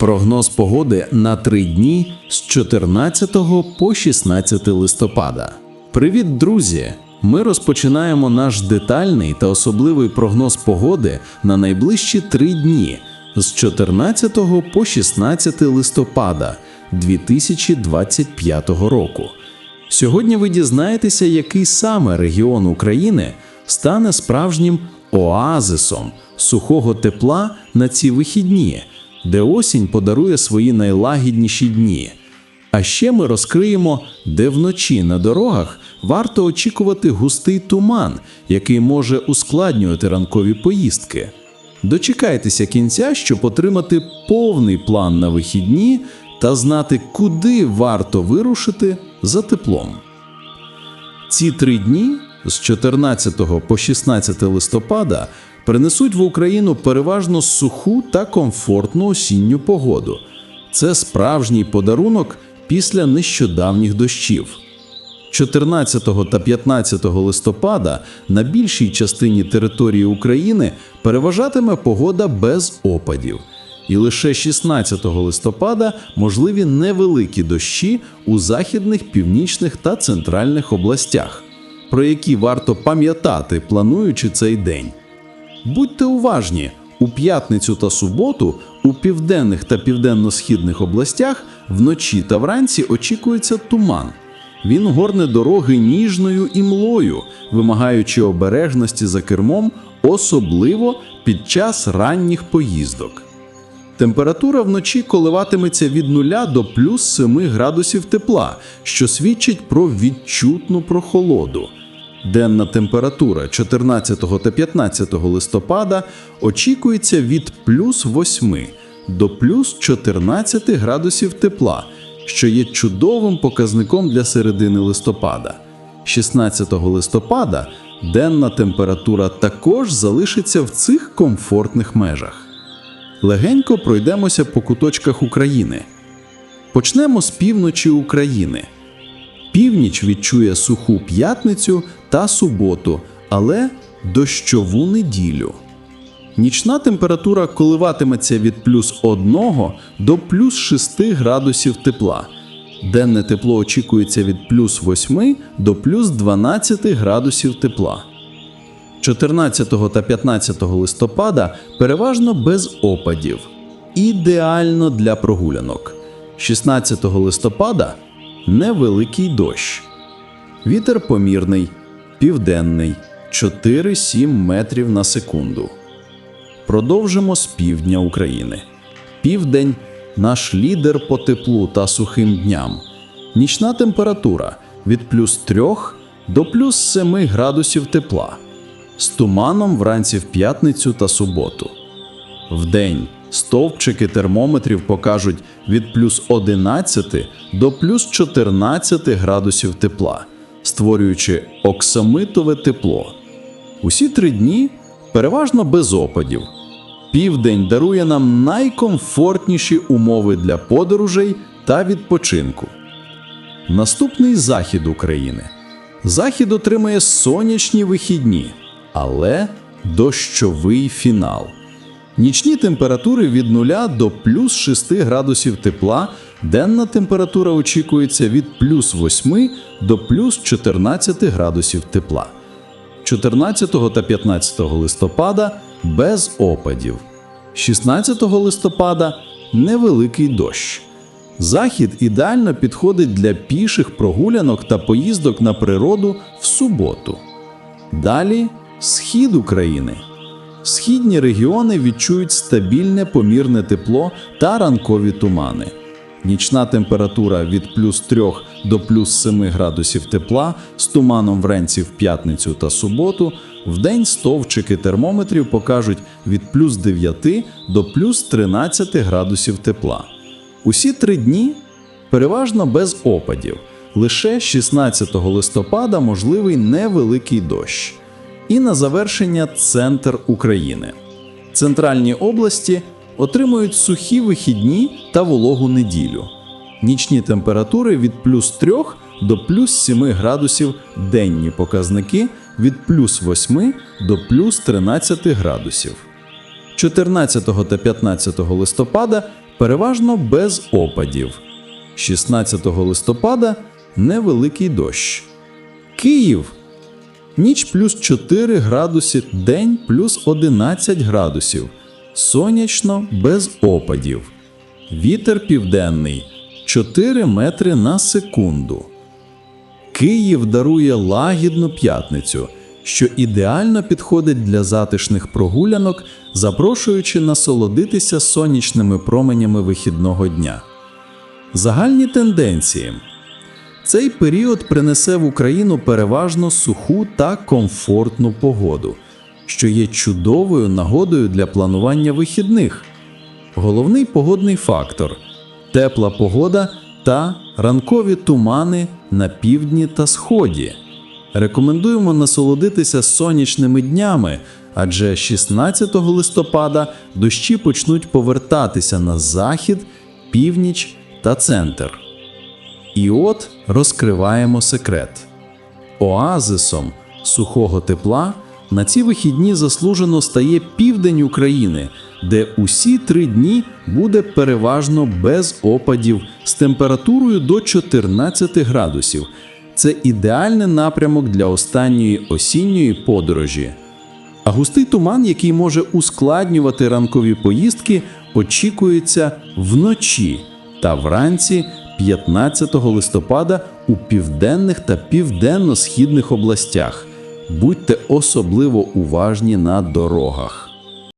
Прогноз погоди на три дні з 14 по 16 листопада. Привіт, друзі! Ми розпочинаємо наш детальний та особливий прогноз погоди на найближчі три дні з 14 по 16 листопада 2025 року. Сьогодні ви дізнаєтеся, який саме регіон України стане справжнім оазисом сухого тепла на ці вихідні, де осінь подарує свої найлагідніші дні. А ще ми розкриємо, де вночі на дорогах варто очікувати густий туман, який може ускладнювати ранкові поїздки. Дочекайтеся кінця, щоб отримати повний план на вихідні та знати, куди варто вирушити за теплом. Ці три дні з 14 по 16 листопада принесуть в Україну переважно суху та комфортну осінню погоду. Це справжній подарунок після нещодавніх дощів. 14 та 15 листопада на більшій частині території України переважатиме погода без опадів. І лише 16 листопада можливі невеликі дощі у західних, північних та центральних областях, про які варто пам'ятати, плануючи цей день. Будьте уважні, у п'ятницю та суботу у південних та південно-східних областях вночі та вранці очікується туман. Він горне дороги ніжною імлою, вимагаючи обережності за кермом, особливо під час ранніх поїздок. Температура вночі коливатиметься від 0 до плюс 7 градусів тепла, що свідчить про відчутну прохолоду. Денна температура 14 та 15 листопада очікується від плюс 8 до плюс 14 градусів тепла, що є чудовим показником для середини листопада. 16 листопада денна температура також залишиться в цих комфортних межах. Легенько пройдемося по куточках України. Почнемо з півночі України. Північ відчує суху п'ятницю та суботу, але дощову неділю. Нічна температура коливатиметься від плюс 1 до плюс 6 градусів тепла. Денне тепло очікується від плюс 8 до плюс 12 градусів тепла. 14 та 15 листопада переважно без опадів. Ідеально для прогулянок. 16 листопада невеликий дощ. Вітер помірний, південний 4-7 метрів на секунду. Продовжимо з півдня України. Південь наш лідер по теплу та сухим дням. Нічна температура від плюс 3 до плюс 7 градусів тепла. З туманом вранці в п'ятницю та суботу. Вдень стовпчики термометрів покажуть від плюс 11 до плюс 14 градусів тепла, створюючи оксамитове тепло. Усі три дні переважно без опадів. Південь дарує нам найкомфортніші умови для подорожей та відпочинку. Наступний захід України. Захід отримає сонячні вихідні, але дощовий фінал. Нічні температури від 0 до плюс 6 градусів тепла, денна температура очікується від плюс 8 до плюс 14 градусів тепла. 14 та 15 листопада без опадів. 16 листопада невеликий дощ. Захід ідеально підходить для піших прогулянок та поїздок на природу в суботу. Далі схід України. Східні регіони відчують стабільне помірне тепло та ранкові тумани. Нічна температура від плюс 3 до плюс 7 градусів тепла з туманом вранці в п'ятницю та суботу. Вдень стовпчики термометрів покажуть від плюс 9 до плюс 13 градусів тепла. Усі три дні переважно без опадів. Лише 16 листопада можливий невеликий дощ. І на завершення центр України. Центральні області отримують сухі вихідні та вологу неділю. Нічні температури від плюс 3 до плюс 7 градусів, денні показники від плюс 8 до плюс 13 градусів. 14 та 15 листопада переважно без опадів. 16 листопада невеликий дощ. Київ ніч плюс 4 градуси, день плюс 11 градусів. Сонячно без опадів. Вітер південний 4 метри на секунду. Київ дарує лагідну п'ятницю, що ідеально підходить для затишних прогулянок, запрошуючи насолодитися сонячними променями вихідного дня. Загальні тенденції. Цей період принесе в Україну переважно суху та комфортну погоду, що є чудовою нагодою для планування вихідних. Головний погодний фактор тепла погода та ранкові тумани на півдні та сході. Рекомендуємо насолодитися сонячними днями, адже 16 листопада дощі почнуть повертатися на захід, північ та центр. І от розкриваємо секрет. Оазисом сухого тепла на ці вихідні заслужено стає південь України, де усі три дні буде переважно без опадів з температурою до 14 градусів. Це ідеальний напрямок для останньої осінньої подорожі. А густий туман, який може ускладнювати ранкові поїздки, очікується вночі та вранці 15 листопада у південних та південно-східних областях. Будьте особливо уважні на дорогах.